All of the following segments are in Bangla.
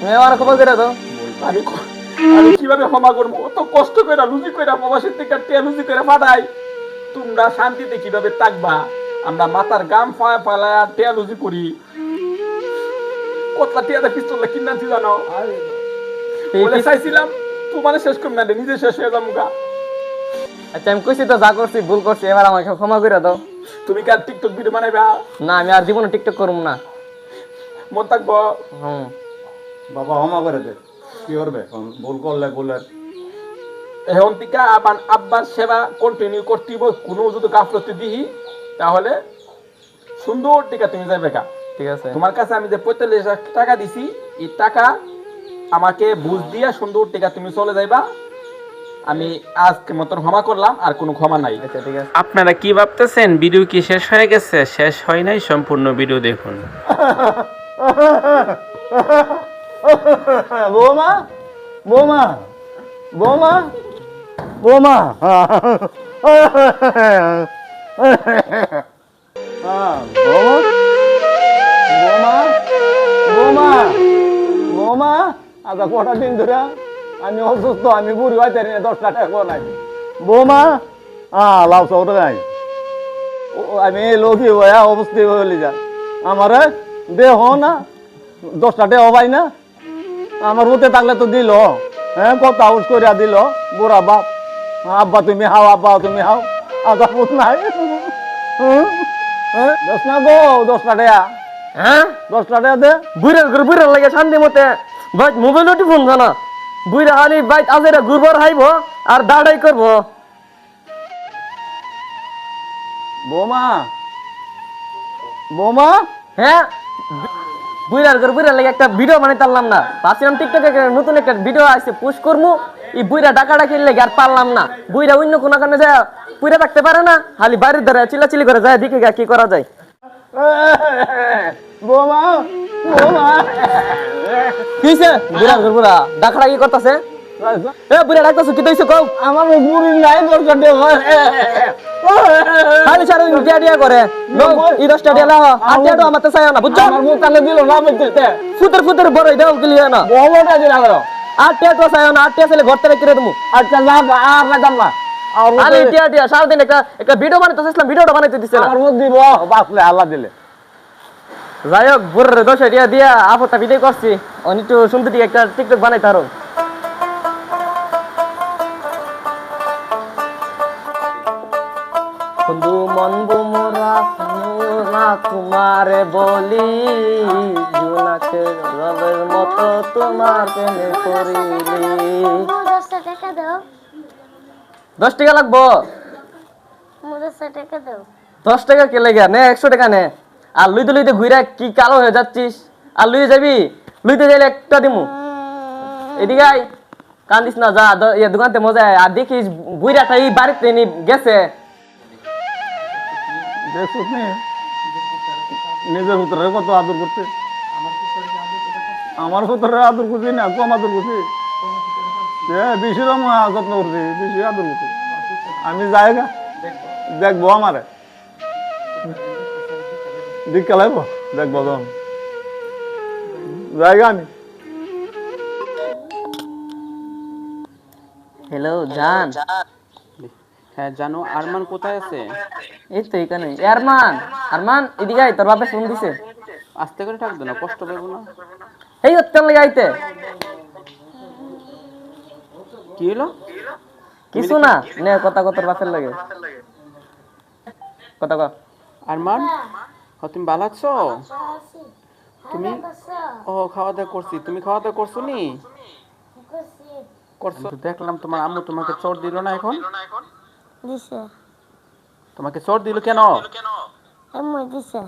তুমি আমার ক্ষমা করে দাও। আমি ক- আমি কীভাবে ক্ষমা করব? অত কষ্ট করে লুজি করে প্রবাসের থেকে লুজি করে পাঠাই তোমরা শান্তিতে কীভাবে থাকবা? আমরা মাথার গাম ফায়া ফালায়া টিয়া লুজি করি। কতলা টিয়াটা পিস্তল কিনে আনছি জানো? বলে চাইছিলাম তোমার শেষ করুন না নিজে শেষ হয়ে যাব গা। আচ্ছা আমি কইছি তো যা করছি ভুল করছি এবার আমাকে ক্ষমা করে দাও। তুমি কি আর টিকটক ভিডিও বানাইবা? না আমি আর জীবনে টিকটক করুম না। মন থাকব? হুম। বাবা ক্ষমা করে দে। কি করবে এখন? ভুল করলে ভুলের। এখন থেকে আবার আব্বার সেবা কন্টিনিউ করতে হইব কোনো যদি গাফলতি দিই তাহলে সুন্দর টিকা তুমি যাবে কা ঠিক আছে। তোমার কাছে আমি যে পঁয়তাল্লিশ লাখ টাকা দিছি এই টাকা আমাকে বুঝ দিয়া সুন্দর টিকা তুমি চলে যাইবা। আমি আজকে মতন ক্ষমা করলাম আর কোনো ক্ষমা নাই। আচ্ছা ঠিক আছে। আপনারা কি ভাবতেছেন? ভিডিও কি শেষ হয়ে গেছে? শেষ হয় নাই? সম্পূর্ণ ভিডিও দেখুন। বৌমা? বৌমা? বৌমা? বৌমা? বৌমা? বৌমা? বৌমা? আচ্ছা কটা দিন ধরে আমি অসুস্থ, আমি বুড়ি হইতে না, দশটা টাকা নাই। বৌমা? হ্যাঁ লাভ সৌটা নাই। আমি লোকই হয়ে অবস্থি হয়ে যা আমার দেহ না, দশটা টাকা পাই না। আমার মতে থাকলে তো দিল হ্যাঁ? কত হাউস করিয়া দিল বুড়া বাপ। আব্বা তুমি হাও আব্বা তুমি হাও। আদা পুত নাই। হুম? হ্যাঁ? দশ না গো দশটা টাকা হ্যাঁ? দশটা টাকা দে বুড়ার ঘর বুড়ার লাগে শান্তি মতে। ভাই মোবাইল ফোন জানা। বুড়া হালি ভাই আজেরা ঘুরবার হাইব আর দাঁড়াই করব। বৌমা? বৌমা? হ্যাঁ? বুড়ার ঘর বুইরার লাগে একটা ভিডিও বানাই পারলাম না। ভাবছিলাম টিকটকে নতুন একটা ভিডিও আসছে পুশ করব এই বুইরা ডাকা ডাকি লেগে আর পারলাম না। বুইরা অন্য কোনো কারণে যায় পুইরা থাকতে পারে না খালি বাড়ির দ্বারা চিল্লাচিল্লি করে যায় দিকে গা কি করা যায়। বৌমা বৌমা। কি হইছে বুড়ার ঘর বুড়া ডাকা ডাকি করতেছে? এ বুড়া ডাকতেছো কি দইছো কও? আমার বুড়ি নাই দশটা টাকা খালি সারা দিন টিয়া টিয়া করে। নো ই দশটা টিয়া লাও। আর তো আমার তো চাই না বুঝছ? আমার মুখ তাহলে দিল না বুঝতে ফুতের ফুতের বড় দাও গলি না। বৌমাটা দিল না আর টিয়া তো চাই না আর টিয়া ছেলে ঘর থেকে কিনে দেবো আচ্ছা না আর রাখাম না। আর টিয়া টিয়া সারাদিন একটা একটা ভিডিও বানাইতে চাইছিলাম ভিডিওটা বানাইতে দিছে না। আমার মুখ দিব বাঁচলে আল্লাহ দিলে। যাই হোক বুড়ের দশটা টিয়া দিয়া আপত্তা ভিডিও করছি। সুন্দর একটা টিকটক বানাইতে আরও মন বুমরা মোরা তোমারে বলি। জোনাকে রবের মতো তোমার প্রেমে পড়িলি। দশ টাকা লাগবো? দশ টাকা কে লেগে? নে একশো টাকা নে। আর লুইতে লুইতে ঘুরে কি কালো হয়ে যাচ্ছিস? আর লুই যাবি? লুইতে যাইলে একটা দিমু। এদিকে কান্দিস না যা ইয়ে দোকানতে মজা। আর দেখিস বুইরাটা এই বাড়িতে নি গেছে। দেখছিস নিজের ভিতরে কত আদর করতে? আমার ভিতরে আদর করছি না কম আদর করছি। হ্যাঁ বেশি যত্ন করছি বেশি আদর করছি। আমি যাই গা দেখব আমারে। দিক কেলাইব দেখব তখন। জায়গা আমি। হ্যালো জান। হ্যাঁ জানো আরমান কোথায় আছে? এই তো এখানে আরমান আরমান এদিকে আয় তোর বাপে ফোন দিছে। আস্তে করে থাকবে না কষ্ট পাবো না। এই লাগে আইতে। কি হলো কিছু না নে কথা বাপের লাগে। কথা আরমান? তুমি ভালো আছো? তুমি? ও খাওয়া দাওয়া করছি। তুমি খাওয়া দাওয়া করছ নি? করছ। দেখলাম তোমার আম্মু তোমাকে চোর দিল না এখন। দিছে। তোমাকে চোর দিল কেন? এমনি দিছে।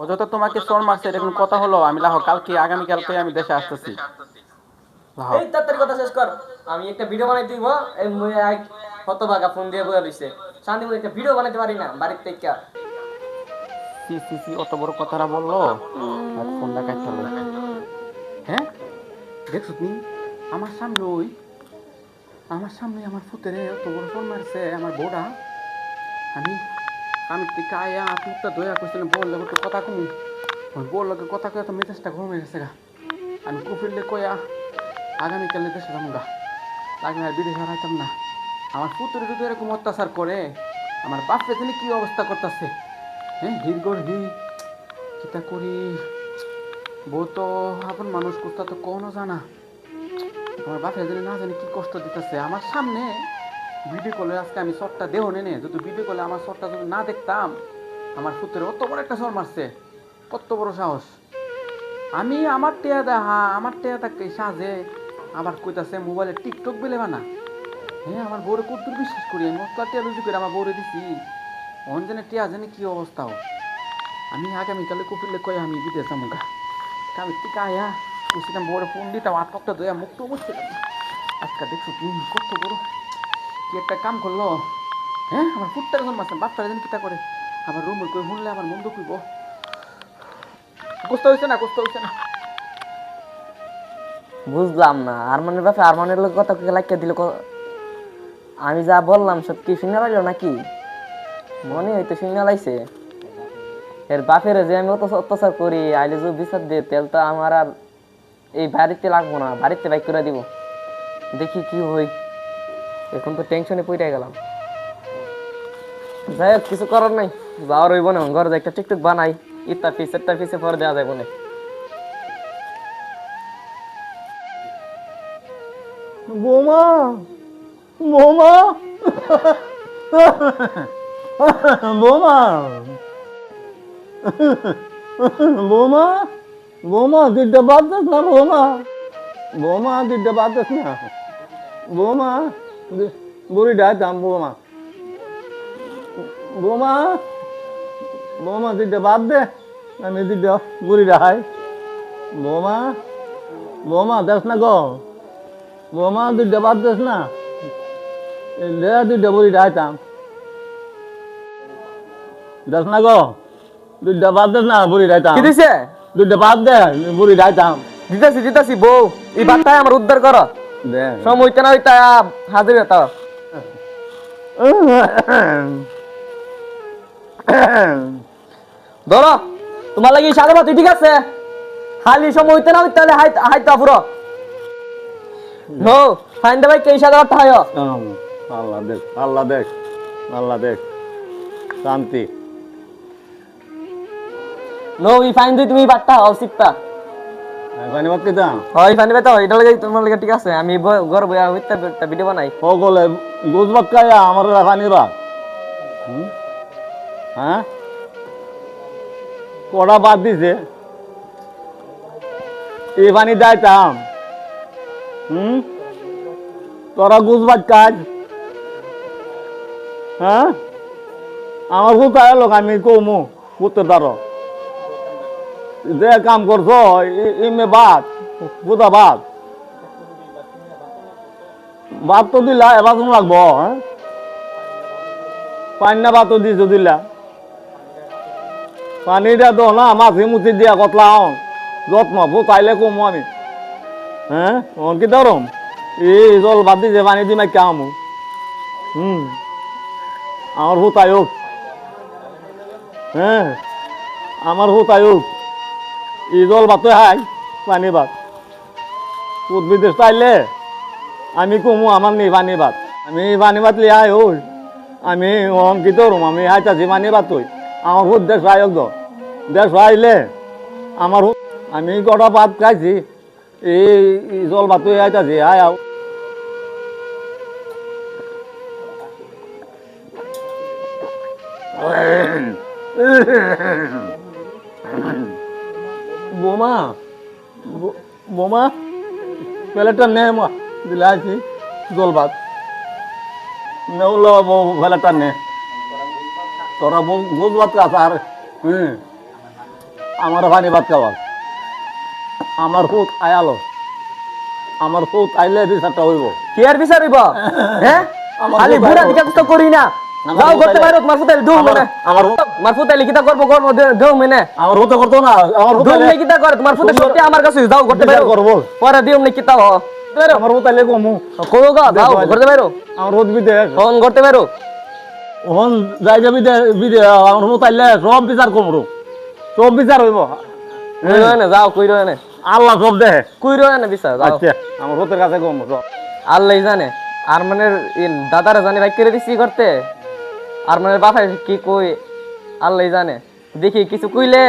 অযথা তোমাকে চোর মারছে এটা কোনো কথা হলো? আমি লাহ কালকে আগামী কালকে আমি দেশে আসতেছি। এই তাড়াতাড়ি কথা শেষ কর। আমি একটা ভিডিও বানাই দিব এই মুই এক ফোন দিয়ে বয়ে রইছে শান্তি একটা ভিডিও বানাইতে পারি না বাড়ির থেকে। সি সি সি অত বড় কথাটা বলল? আর ফোনটা কাটতে হলো হ্যাঁ? দেখছ তুমি? আমার সামনে ওই আমার সামনে আমার ফুতেরে অত বড় ফোন মারছে আমার বউটা। আমি আমি থেকে আয়া টুকটা দয়া করছিলাম বল লোক কথা কমি। বল লোকের কথা কয়ে তো মেজাজটা গরম হয়ে গেছে গা। আমি কুফিরলে কয়া আগামীকালে দেশে যাব গা। আর বিদেশে হারাইতাম না। আমার পুত্র যদি এরকম অত্যাচার করে, আমার বাপরে তিনি কি অবস্থা করতেছে? হ্যাঁ ভিড় হি কিতা করি? বউ তো, আপন মানুষ কোথা তো কোনো জানা। আমার বাপরে জানি না জানি কি কষ্ট দিতেছে। আমার সামনে ভিডিও কলে আজকে আমি শটটা দেহ নেনে। যদি ভিডিও কলে আমার শটটা যদি না দেখতাম, আমার পুত্রের অত বড় একটা শট মারছে। কত বড় সাহস। আমি আমার টেয়া দেখা আমার টেয়া তাকে সাজে, আবার কইতাছে মোবাইলে টিকটক বেলে বানা। হ্যাঁ আমার বউরে কত বিশ্বাস করি, আমি মস্ত টিয়া লুজি করে আমার বউরে দিছি। অন জানে টিয়া জানে কি অবস্থা হোক আমি আগামীকালে কপিলে কই আমি বিদেশ যাব গা। আমি টিকা আয়া বউরে ফোন দিতাম আর দয়া মুক্ত বসছিলাম আজকে দেখছ তুমি কত বড়। কি একটা কাম করল? হ্যাঁ আমার ফুটটার জন্ম আছে বাপটা যেন কিতা করে? আবার রুম কই শুনলে আমার মন্দ কইব কষ্ট হয়েছে না, কষ্ট হয়েছে না? বুঝলাম না, আরমানের ব্যাপারে আরমানের লোক কথা লাগিয়ে দিল আমি যা বললাম সব কি শুনে লাগল নাকি? মনে হয়তো শুনে লাইছে এর বাপের যে আমি অত অত্যাচার করি, আইলে যে বিচার দিয়ে তেল তো আমার আর এই বাড়িতে লাগবো না, বাড়িতে বাইক করে দিব। দেখি কি হই এখন তো টেনশনে পড়ে গেলাম। যাই হোক, কিছু করার নাই। যাওয়ার হইব না, ঘরে একটা টিকটক বানাই। ইত্তা পিস একটা পিসে পরে দেওয়া যাবে না। বৌমা বৌমা। বৌমা। বৌমা। বৌমা দিদটা বাদ দিস না, বৌমা? বৌমা দিদটা বাদ দিস না? বৌমা? বুড়ি ডাইতাম বৌমা। বৌমা? বৌমা দিদটা বাদ দে, আমি দিদটা বুড়ি ডাই বৌমা? বৌমা দেখ না গো। বৌমা দুইটা বাদ দিস না দে দুইটা বুড়ি ডাইতাম দেখ না গো দুইটা বাদ দিস না বুড়ি ডাইতাম কি দিছে? দুইটা বাদ দে বুড়ি ডাইতাম দিতেছি দিতেছি বউ এই বার্তায় আমার উদ্ধার করো। না হাজির হতো ধরো তোমার লাগি বাতি ঠিক আছে? খালি সময় হইতে না হইতে হাইতে পুরো। নো ফাইন দেবাই কে সাড়ে বারটা হয়? আল্লাহ দেখ আল্লাহ দেখ আল্লাহ দেখ। শান্তি। নো ই ফাইন দিই তুমি বার্তা হও শিখতা এখানে বাদ কেতাম হয় ফাইন দেবে তো এটা লাগে তোমার লাগে ঠিক আছে। আমি ঘর বইয়া হইতে একটা ভিডিও বানাই। সকলে গুজবাক কায়া আমার রাখানি হুম? হ্যাঁ? কড়া বাদ দিছে। এই পানি যাইতাম। হুম? তোরা গুজবাক কাজ হ্যাঁ? আমার কোথায় লোক আমি কমু করতে পারো যে কাম করছ ইমে বাদ কোথা বাদ। ভাত তো দিলা, এবার তুমি লাগবো হ্যাঁ? পানি না ভাত তো দিছো, দিলা। পানিটা তো না, মাছি মুছি দিয়া কতলা হন যত্ন তাইলে কমো আমি। হ্যাঁ অন কি ধরম? এই জল বাদ দিছে পানি দি মাই কামু হুম। আমার হুতাই হোক হ্যাঁ আমার হুতাই হোক এই জল ভাতে হাই পানি ভাত উদ্ভিদ তাইলে আমি কমু আমার নেই পানি ভাত আমি পানি ভাত লিয়ে আয় ওই আমি অঙ্কিত রুম আমি আইতাছি পানি ভাত তুই আমার হুত দেশ আয়ক দ দেশ আইলে আমার আমি কটা ভাত খাইছি এই এই জল ভাত তুই আইতাছি আয় আও বোমা বোমা প্লেটটা নে মা দিলে আছি জল ভাত। নেউলো প্লেটটা নে। তোরা ভোজ ভাত খাস আর হুম। আমার পানি ভাত খাওয়া। আমার ফুট আয়ালো। আমার ফুট আইলে রিসার্টটা হইব। কি আর বিচার হইব? হ্যাঁ? খালি বাইরে। দিকে করি না। যাও করতে। পারো তোমার ফুটাইলে দুম মেনে আমার হুত তোমার কিতা করব করব দেও মেনে আমার হুতে করতো না আমার হুত দুম কিতা করে? তোমার সত্যি আমার কাছে যাও করতে পারো। করব পরে দিও নেই কিতা হ আমার কমু। যাও করতে পারো। আমার হুত বিদেশ ফোন করতে পারো। ওহন যাই যাবি বিদেশ আমার হুত আইলে সব বিচার কমরু সব বিচার হইব। কই রয়ে না যাও কই রয়ে না আল্লাহ সব দেখে কইরো না বিচার যাও। আচ্ছা আমার ভূতের কাছে কম আল্লাহ জানে। আর মানে দাদারা জানে ভাই করে দিছি করতে। আর মানে বাসায় কি কই? আল্লাহ জানে। দেখি কিছু কইলে?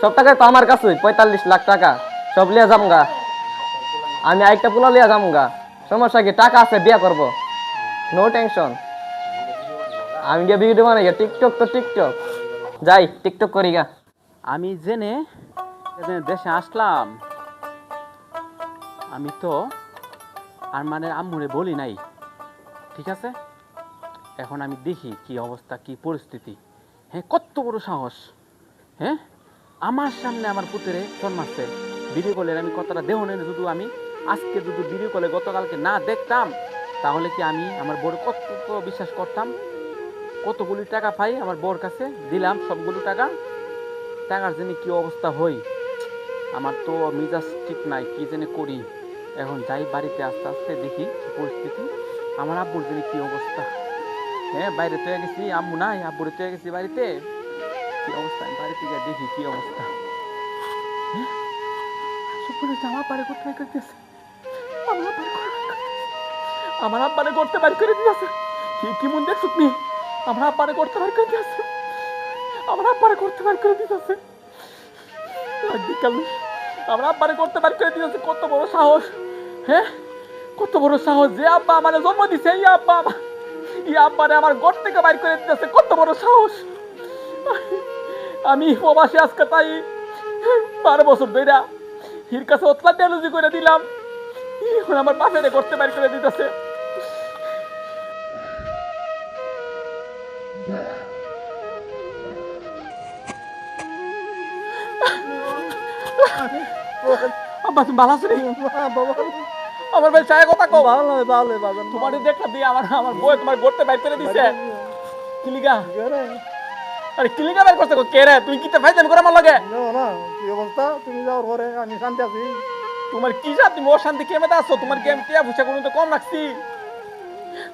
সব টাকা তো আমার কাছে পঁয়তাল্লিশ লাখ টাকা। সব লিয়া যাম গা আমি আরেকটা পোলা লিয়া যামগা। সমস্যা কি? টাকা আছে, বিয়া করব। নো টেনশন আমি গিয়ে ভিডিও বানাই গা টিকটক তো টিকটক যাই টিকটক করি গা। আমি জেনে দেশে আসলাম। আমি তো আর মানে আম্মুরে বলি নাই। ঠিক আছে? এখন আমি দেখি কি অবস্থা, কি পরিস্থিতি। হ্যাঁ কত বড় সাহস। হ্যাঁ আমার সামনে আমার পুত্রে জন্মাচ্ছে ভিডিও কলের আমি কতটা দেহ নেই যদি আমি আজকে যদি ভিডিও কলে গতকালকে না দেখতাম, তাহলে কি আমি আমার বড় কত বিশ্বাস করতাম? কতগুলি টাকা পাই আমার বর কাছে, দিলাম সবগুলো টাকা। টাকার জন্য কি অবস্থা হই? আমার তো মিজাজ ঠিক নাই, কি জেনে করি? এখন যাই বাড়িতে আস্তে আস্তে দেখি পরিস্থিতি। আমার আব্বুর জন্য কী অবস্থা? হ্যাঁ বাইরে তো গেছি, আম্মু নাই, আব্বুরে তো গেছি বাড়িতে। কি অবস্থা? বাড়িতে গিয়ে দেখি কি অবস্থা। হ্যাঁ? সুপুরে জামা পারে কোথায় করতেছে আমার আব্বারে? করতে বাড়ি করে দিয়েছে। কি মন দেখছ তুমি আমার আব্বারে করতে বাড়ি করে দিয়েছে। আমার আব্বারে করতে বাড়ি করে দিয়েছে। আমার আব্বারে করতে বাড়ি করে দিয়েছে, কত বড় সাহস। হ্যাঁ? কত বড় সাহস যে আব্বা আমার জন্ম দিছে, এই আব্বা আমার এই আব্বারে আমার ঘর থেকে বাইর করে দিতেছে, কত বড় সাহস। আমি প্রবাসে আজকে তাই বারো বছর ধইরা হির কাছে অতলা টেলুজি করে দিলাম। এখন আমার বাপেরে করতে বাইর করে দিতেছে। আব্বা, তুমি ভালো আছো রে? আমার ভাই চায় কথা কও। ভালো ভালো বাজান তোমার দেখলা দিয়ে আমার আমার বই তোমার গড়তে বাইর করে দিছে। কিলিগা আরে কিলিগা বাইর করছে গো, কে রে? তুই কিতে ফাইজান করে আমার লাগে? না না কি অবস্থা? তুমি যাওয়ার পরে আমি শান্তি আছি। তোমার কি যা তুমি অশান্তি কেমে আছো? তোমার গেম টিয়া ভুষা কোনো তো কম রাখছি?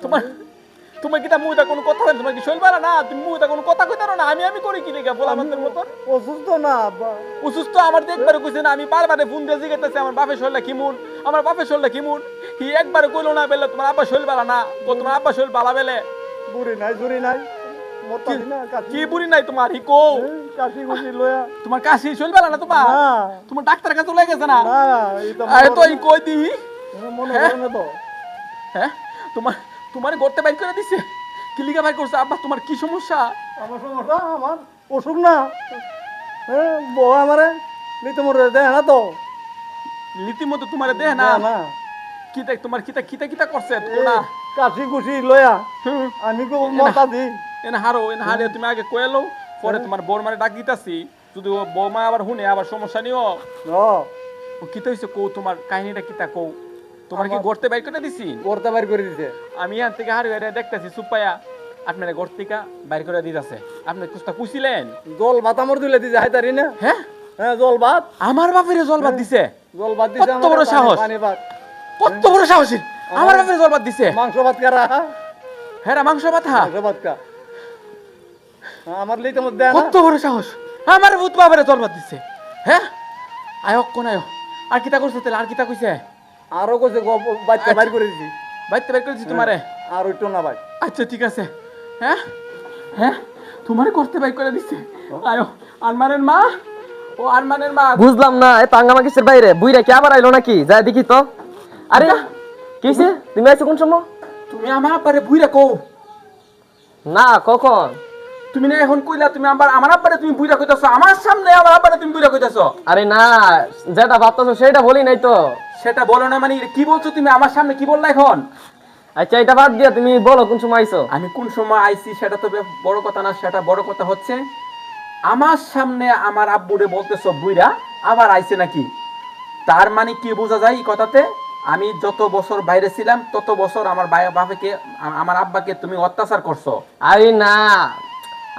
তোমার তোমার কিটা মুইটা কোনো কথা হয় তোমার কি শৈল পারা না? তুমি মুইটা কোনো কথা কইতারো না? আমি আমি করি কি লিগা বলা আমাদের মতন অসুস্থ না অসুস্থ আমার দেখবারে কইছে না আমি বারবারে ফোন দিয়ে জিজ্ঞাসা আমার বাপের শরীরটা কিমুন? আমার বাপের শরীরটা কিমুন? হি একবারে কইলো না বেলে তোমার আব্বা শরীর বালা না? ও তোমার আব্বা শরীর বালা বেলে? বুড়ি নাই জুড়ি নাই। কি বুড়ি নাই তোমার? হি কো কাশি গুছি লয়া। তোমার কাশি শরীর বালা না তোমার? না। তোমার ডাক্তারের কাছে লেগে গেছে না? না এই তো আরে তো এই কই দি মনে করে না তো। হ্যাঁ? তোমার তোমার গড়তে বাইর করে দিছে? কি লিগা বাইর করছে? আব্বা তোমার কি সমস্যা? আমার সমস্যা আমার অসুখ না। হ্যাঁ বউ আমারে নিতে মরে দেয় না তো। রীতিমতো তোমার দেহ না। না। কিতা তোমার কিতা কিতা কিতা করছে? না। কাশি গুছি লয়া। আমি কো মতা দি। এনে হারো এনে হারে তুমি আগে কয়েলো পরে তোমার মানে ডাক দিতাছি। যদি ও বৌমা আবার শুনে আবার সমস্যা নিও। ও ও কিতা হইছে কৌ তোমার কাহিনীটা কিতা কৌ তোমার কি গড়তে বাইর করে দিছি? করতে বাইর করে দিছে। আমি এখান থেকে হারে হারে দেখতেছি সুপায়া আপনারা থেকে বাইর করে দিতেছে। আপনি কুস্তা কুছিলেন? জল ভাত আমার দিলে দিছে হাইতারি না? হ্যাঁ? হ্যাঁ জল ভাত। আমার বাপের জল ভাত দিছে? কত বড় সাহস? কত বড় সাহসী আমার বাপের জল বাদ দিছে। মাংস ভাত কারা? হ্যাঁ মাংস ভাতা মাংস ভাত কা? হ্যাঁ, আমার লিতে মধ্যে কত বড় সাহস? আমার ভূত বাবারে জল বাদ দিছে। হ্যাঁ? আয় কোন আয়? আর কিতা করছে তাহলে? আর কিতা কইছে? আরও কইছে বাচ্চা বাইর করে দিছি বাইতে তোমারে? আর ওইটো না ভাই আচ্ছা ঠিক আছে। হ্যাঁ? হ্যাঁ? তোমারে করতে বাই করে দিছে। আয়ো আরমানের মা? বুঝলাম না এই পাঙ্গামা কিসের বাইরে? বুইরা কি আবার আইলো নাকি? যাই দেখি তো। আরে কিসে তুমি আইছো কোন সময়? তুমি আমার আব্বারে বুইরা কও। না কখন? তুমি না এখন কইলা তুমি আবার আমার আব্বারে তুমি বুইরা কইতাছো আমার সামনে আমার আব্বারে তুমি বুইরা কইতাছো। আরে না যেটা ভাবতেছো সেটা বলি নাই তো। সেটা বলো না মানে কি বলছো তুমি? আমার সামনে কি বললা এখন? আচ্ছা এটা বাদ দিয়া তুমি বলো কোন সময় আইছো? আমি কোন সময় আইছি সেটা তো বড় কথা না সেটা বড় কথা হচ্ছে আমার সামনে আমার আব্বুরে বলতেছো বুইরা আবার আইছে নাকি? তার মানে কি বোঝা যায় এই কথাতে? আমি যত বছর বাইরে ছিলাম তত বছর আমার বাবাকে আমার আব্বাকে তুমি অত্যাচার করছ। আরে না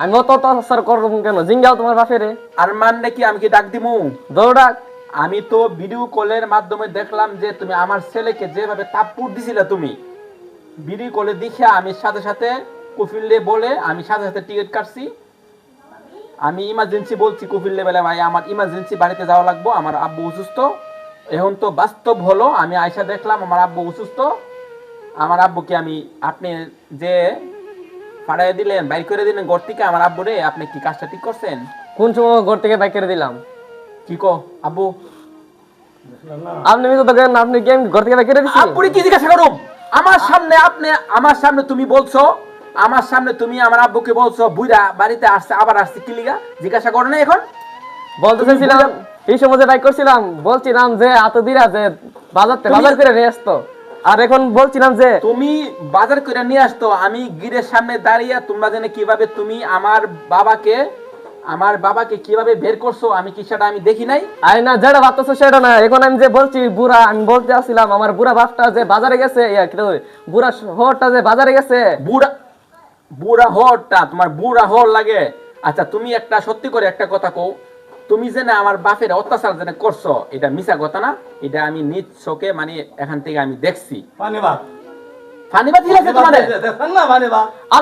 আমি অত অত্যাচার করব কেন? জিঙ্গাও তোমার বাপেরে। আর মানে কি আমি কি ডাক দিমু? দৌড়াক আমি তো ভিডিও কলের মাধ্যমে দেখলাম যে তুমি আমার ছেলেকে যেভাবে তাপ্পুর দিছিলে তুমি। ভিডিও কলে দেখে আমি সাথে সাথে কুফিল্লে বলে আমি সাথে সাথে টিকিট কাটছি। আমি ইমার্জেন্সি বলছি কুফিল্লে বেলা ভাই আমার ইমার্জেন্সি বাড়িতে যাওয়া লাগবো আমার আব্বু অসুস্থ। এখন তো বাস্তব হলো আমি আয়সা দেখলাম আমার আব্বু অসুস্থ। আমার আব্বুকে আমি আপনি যে পাড়ায় দিলেন বাইর করে দিলেন ঘর থেকে আমার আব্বু রে আপনি কি কাজটা ঠিক করছেন? কোন সময় ঘর থেকে বাইক করে দিলাম? কি কো আব্বু? আপনি তো করেন না, আপনি কি আমি ঘর থেকে বাইক করে দিছি? আব্বুরে কি জিজ্ঞাসা করুম? আমার সামনে আপনি আমার সামনে তুমি বলছো আমার সামনে তুমি আমার আব্বুকে বলছো বুইরা বাড়িতে আসছে আবার আসছে। কি লিগা? জিজ্ঞাসা করো না এখন? বলতে চাইছিলাম এই সময় বাইক করছিলাম বলছিলাম যে বাজার থেকে বাজার করে নিয়ে আসতো। আর এখন বলছিলাম যে তুমি বাজার করে নিয়ে আসতো আমি গিরের সামনে দাঁড়িয়ে তোমরা জানে কীভাবে তুমি আমার বাবাকে আমার বাবাকে কীভাবে বের করছ আমি কি সেটা আমি দেখি নাই? আরে না যেটা ভাবতেছো সেটা না। এখন আমি যে বলছি বুড়া আমি বলতে আসছিলাম আমার বুড়া বাপটা যে বাজারে গেছে ইয়া, কি বুড়া শহরটা যে বাজারে গেছে। বুড়া বুড়া হরটা তোমার বুড়া হর লাগে। আচ্ছা তুমি একটা সত্যি করে একটা কথা কও। তুমি যে না আমার বাপের অত্যাচার যেন করছ এটা মিছা কথা না? এটা আমি নিজ চোখে মানে এখান থেকে আমি দেখছি। ফানিবাদ কি তোমাদের?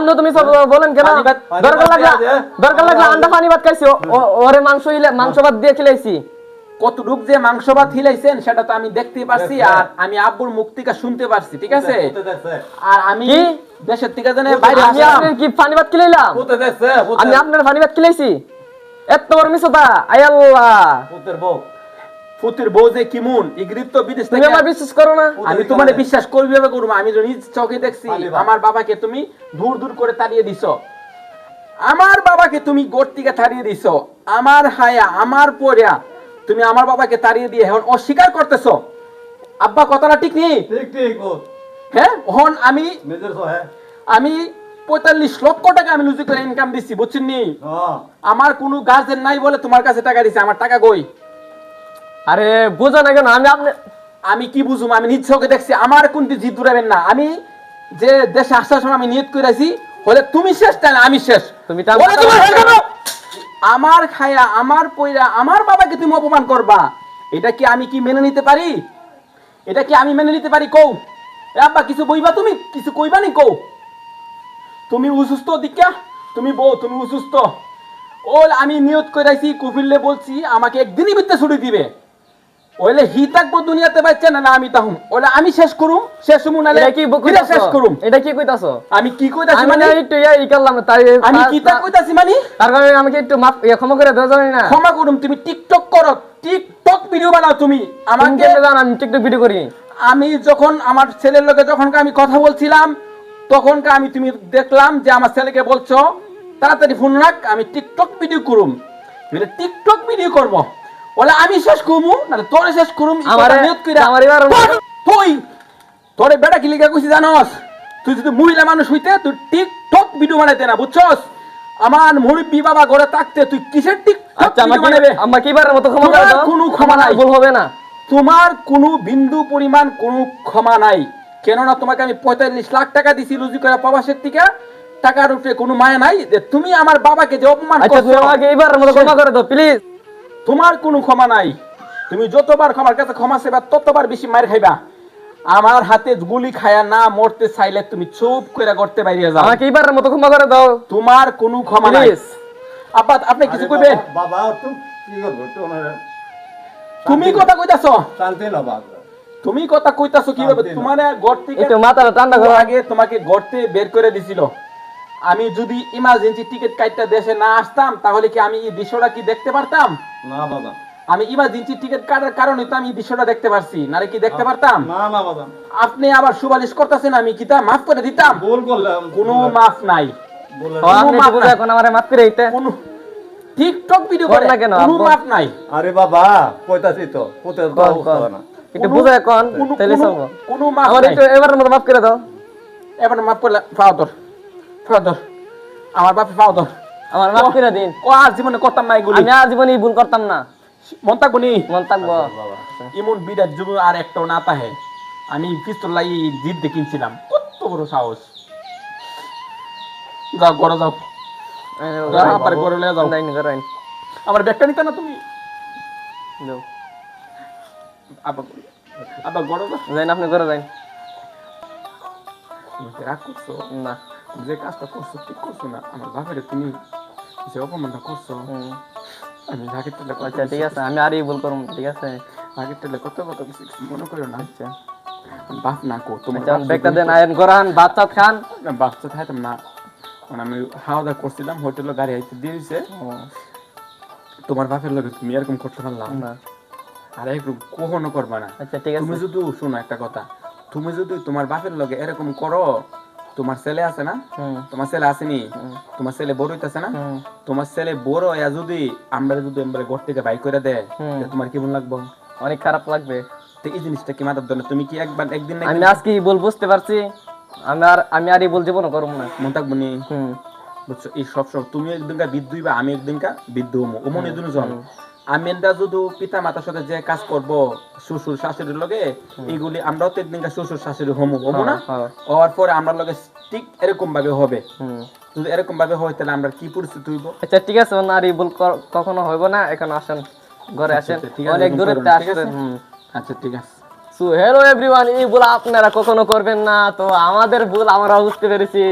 না তুমি সব বলেন কেন? দরকার লাগলে। দরকার লাগলে আন্ডা খাইছি। ওরে মাংস মাংস ভাত দিয়ে খেলাইছি। কতটুক যে মাংস ভাত হিলাইছেন সেটা তো আমি দেখতে পারছি আর আমি আব্বুর মুখ থেকে শুনতে পারছি ঠিক আছে? আর আমি কি? দেশের থেকে জানে বাইরে আমি আপনার কি পানি ভাত খেলাইলাম পুতে দেখছে আমি আপনার পানি ভাত খেলাইছি এত বড় মিশতা আয়াল্লাহ পুতের বউ। ফুতির বউ যে কিমুন ইগরিপ তো বিদেশ থেকে আমার বিশ্বাস করো না। আমি তোমার বিশ্বাস করবি ভাবে করব আমি তো নিজ চোখে দেখছি আমার বাবাকে তুমি দূর দূর করে তাড়িয়ে দিছো। আমার বাবাকে তুমি গোট থেকে তাড়িয়ে দিছো। আমার হায়া আমার পরিয়া। তুমি আমার বাবাকে তাড়িয়ে দিয়ে এখন অস্বীকার করতেছো। আব্বা কথাটা ঠিক নেই? ঠিক ঠিক ও। হ্যাঁ? হন আমি হ্যাঁ। আমি পঁয়তাল্লিশ লক্ষ টাকা আমি লুজি করে ইনকাম দিচ্ছি বুঝছেন নি আমার কোনো গার্জেন নাই বলে তোমার কাছে টাকা দিছে আমার টাকা কই? আরে বুঝো না কেন আমি আপনি আমি কি বুঝুম? আমি নিজ চোখে দেখছি আমার কোনটি জিদ দূরাবেন না। আমি যে দেশে আসার সময় আমি নিয়ত করে আছি হলে তুমি শেষ তাহলে আমি শেষ। তুমি আমার খায়া, আমার পয়রা আমার বাবাকে তুমি অপমান করবা। এটা কি আমি কি মেনে নিতে পারি? এটা কি আমি মেনে নিতে পারি কৌ আব্বা, কিছু বইবা তুমি? কিছু কইবা নি কৌ তুমি অসুস্থ দীক্ষা? তুমি বউ, তুমি অসুস্থ। ওল, আমি নিয়ত করাইছি কুফিল্লে বলছি, আমাকে একদিনই ভিতরে ছুটি দিবে। ওইলে হি থাকব দুনিয়াতে বাচ্চা না আমি তাহুম। ওলে আমি শেষ করুম শেষ হমু নালে এটা কি হিরা শেষ করুম। এটা কি কইতাছো? আমি কি কইতাছি মানে? না একটু ইয়া ই করলাম তাই আমি কি তা কইতাছি মানে? তার কারণে আমাকে একটু মাফ ইয়া ক্ষমা করে দেওয়া যাবে না? ক্ষমা করুম তুমি টিকটক করো টিকটক ভিডিও বানাও তুমি। আমাকে জানো আমি টিকটক ভিডিও করি? আমি যখন আমার ছেলের লোকে যখন আমি কথা বলছিলাম তখন আমি তুমি দেখলাম যে আমার ছেলেকে বলছো তাড়াতাড়ি ফোন রাখ আমি টিকটক ভিডিও করুম। টিকটক ভিডিও করব? বলে আমি শেষ করব না তোরে শেষ করুম আমারে- নিয়ত কইরা। আমার এবার- তুই! তোরে বেটা কি লিখা কইছি জানোস? তুই যদি মহিলা মানুষ হইতে তুই টিকটক ভিডিও বানাইতে না বুঝছস? আমার মুরব্বী বাবা ঘরে থাকতে তুই কিসের টিকটক আচ্ছা ভিডিও বানাবে আমাকে এবারের মতো ক্ষমা করে দাও। কোনো ক্ষমা নাই। ভুল হবে না। তোমার কোনো বিন্দু পরিমাণ কোনো ক্ষমা নাই। কেননা তোমাকে আমি পঁয়তাল্লিশ লাখ টাকা দিছি রুজি করে প্রবাসের থেকে। টাকার উপরে কোনো মায়া নাই। যে তুমি আমার বাবাকে যে অপমান আচ্ছা করছ আমাকে এবারের মতো ক্ষমা করে দাও প্লিজ তোমার কোনো ক্ষমা নাই। তুমি যতবার ক্ষমার কাছে ক্ষমা সেবা ততবার বেশি মার খাইবা। আমার হাতে গুলি খায়া না মরতে চাইলে তুমি চুপ করে করতে বাইরে যাও। আমাকে এবারের মতো ক্ষমা করে দাও। তোমার কোনো ক্ষমা নাই। আব্বা আপনি কিছু কইবেন? বাবা- তুমি তুমি কথা কইতাছো? শান্তি না বাবা। তুমি কথা কইতাছো কীভাবে। তোমার ঘর থেকে একটু মাথাটা ঠান্ডা করো। আগে তোমাকে গড়তে বের করে দিছিল। আমি যদি ইমার্জেন্সি টিকিট কাটটা দেশে না আসতাম তাহলে কি আমি এই দৃশ্যটা কি দেখতে পারতাম? না বাবা। আমি ইমার্জেন্সি টিকিট কাটার কারণে তো আমি দৃশ্যটা দেখতে পারছি। নারে কি দেখতে পারতাম? না না বাবা। আপনি আবার সুপারিশ করতেছেন আমি কি তা মাফ করে দিতাম? ভুল করলাম কোনো মাফ নাই। এখন আমারে মাফ করে দিতে কোনো টিকটক ভিডিও করে না কেন? নাই। আরে বাবা কইতাছি তো বউ না একটু কোনো- বুঝে এখন কোনো- তাহলে চলবো। কোনো মাফ আমার নাই। একটু এবারের মতো মাফ করে দাও। এবার মাফ করলে ফাওদর ফাওদর আমার বাপে ফাওদর আমার মাফ করে দিন। ও আর জীবনে করতাম না এগুলি। আমি আজীবনী ভুল করতাম না। মন থাকব নি? মন থাকব। এমন বিরাট যুগ আর একটাও না তাহে আমি পিস্তল লাই জিদ দিয়ে কিনছিলাম। কত বড় সাহস। যাও ঘরে যাও। আবার লয়ে যাও। আমার ব্যাগটা নিতে না তুমি? যাও। আবার আবার ঘরে যাও। যাইন আপনি তুমি কি রাগ করছ? না। যে কাজটা করছ ঠিক করছ না। আমার বাপের তুমি যে অপমানটা করছ আমি রাগের তেলে আচ্ছা ঠিক আছে আমি আর এই ভুল করব ঠিক আছে? আগের টেলে কত কত কিছু মনে করো না। আচ্ছা। বাপ না কো তোমার আচ্ছা, ব্যাগটা দেন আয়ন করান টাত খান। বাচ্চা থাকতাম না। মানে আমি খাওয়া দাওয়া করছিলাম হোটেলে গাড়ি আইতে দিয়ে দিছে তোমার বাপের লোক তুমি এরকম করতে পারলাম না। আর এরকম কখনো করবা না। আচ্ছা ঠিক তুমি আছে যদি শোনো একটা কথা তুমি যদি তোমার বাপের লগে এরকম করো তোমার ছেলে আছে না? তোমার ছেলে আসেনি? তোমার ছেলে বড় হইতাছে না? তোমার ছেলে বড় হইয়া যদি আমরা যদি আমরা ঘর থেকে বাই করে দেয় তোমার কেমন লাগবো? অনেক খারাপ লাগবে। তো এই জিনিসটা কি মাথার ধরে তুমি কি একবার একদিন আমি আজকে বল বুঝতে পারছি। আমি আর আমি আর এই বল জীবনও করব না। মন থাকব নি? বুঝছ? এই সব সব তুমি একদিনকার বিদ্যু হইবা আমি একদিনকার বিদ্যু হমো। ও মনে দুজন আমি এটা শুধু পিতা মাতার সাথে যে কাজ করব শ্বশুর শাশুড়ির লগে এইগুলি আমরাও তো একদিনকার শ্বশুর শাশুড়ি হমো হমো না? হ্যাঁ, হওয়ার পরে আমরা লগে ঠিক এরকম ভাবে হবে যদি এরকম ভাবে হয় তাহলে আমরা কি পরিস্থিতি হইব? আচ্ছা ঠিক আছে আর এই ভুল কখনো হইব না এখন আসেন ঘরে আসেন। আচ্ছা, আছে, অনেক দূরে না, আচ্ছা ঠিক আছে। সো হ্যালো এভরিওয়ান এই ভুল আপনারা কখনো করবেন না তো আমাদের ভুল আমরা বুঝতে পেরেছি।